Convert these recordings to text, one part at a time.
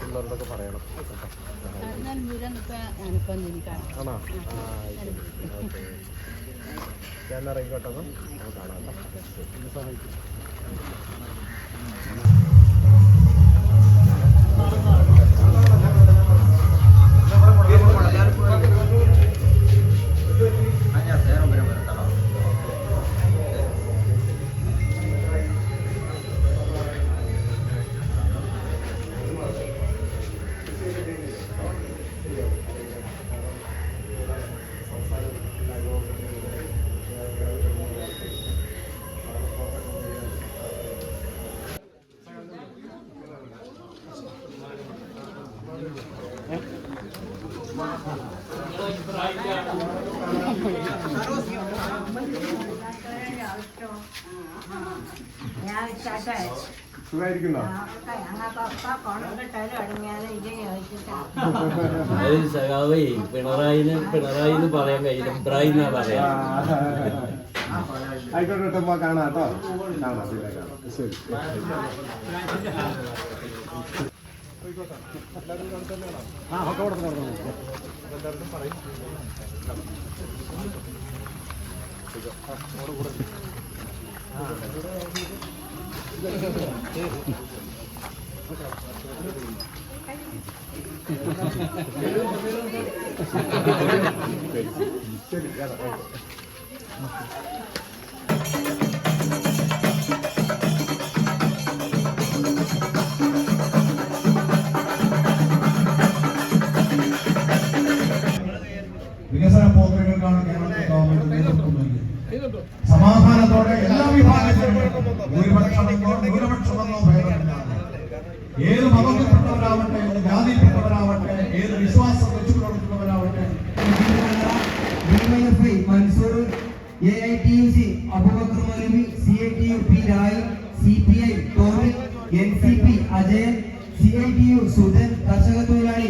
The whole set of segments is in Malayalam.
ഉള്ളവരോടൊക്കെ പറയണം. ആണോ? ഓക്കെ. ഞാൻ ഇറങ്ങിക്കോട്ടെ കാണാം കേട്ടോ. സുഖമായിരിക്കുന്നോ അത് സഖാവേ പിണറായിന് പിണറായിന്ന് പറയാൻ കഴിയില്ല. എന്നാ പറയാ. ആയിക്കോട്ടെ കേട്ടോ കാണാം കേട്ടോ. കാണാം. ശരി. ആ ഒക്കെ അവിടെ നടന്നു എല്ലാവരും പറയും സമാധാനത്തോടെ എല്ലാ വിഭാഗത്തിലും ഏത് മതത്തിൽപ്പെട്ടവരാവട്ടെ ഏത് ജാതിയിൽപ്പെട്ടവരാവട്ടെ ഏത് വിശ്വാസം വെച്ചു പുലർത്തുന്നവരാവട്ടെ Mansoor A I T U C Abubakar Maulavi C I T U P Rai C P I N C P Ajayan C I T U Sudhan കർഷക തൊഴിലാളി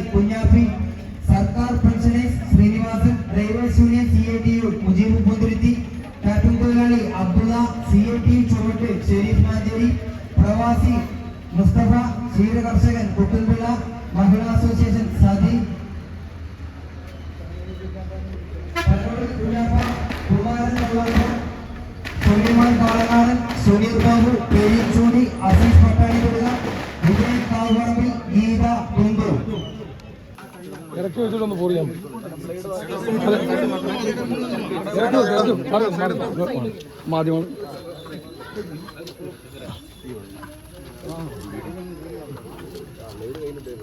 മുസ്തഫ ക്ഷീര കർഷകൻ കുട്ടൻപിള്ള മഹിളാ അസോസിയേഷൻ സതി. കുമാരൻ ബാബു പെരിച്ചൂടി അസീസ് പട്ടാണിപ്പെടുക വിജയ് കാവുപറമ്പിൽ ഗീത കുണ്ടൂർ ഇറക്കി വെച്ചിട്ടൊന്ന് പോറിയാൻ മാധ്യമം.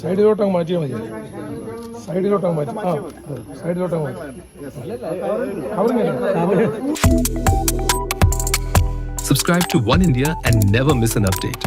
ಸೈಡಿಗೆ ಲೋಟ ಮಾಜಿ ಮಾಜಿ ಸೈಡಿಗೆ ಲೋಟ ಮಾಜಿ ಹಾಂ ಸೈಡ್ ಲೋಟ ಮಾಜಿ Subscribe to One India and never miss an update.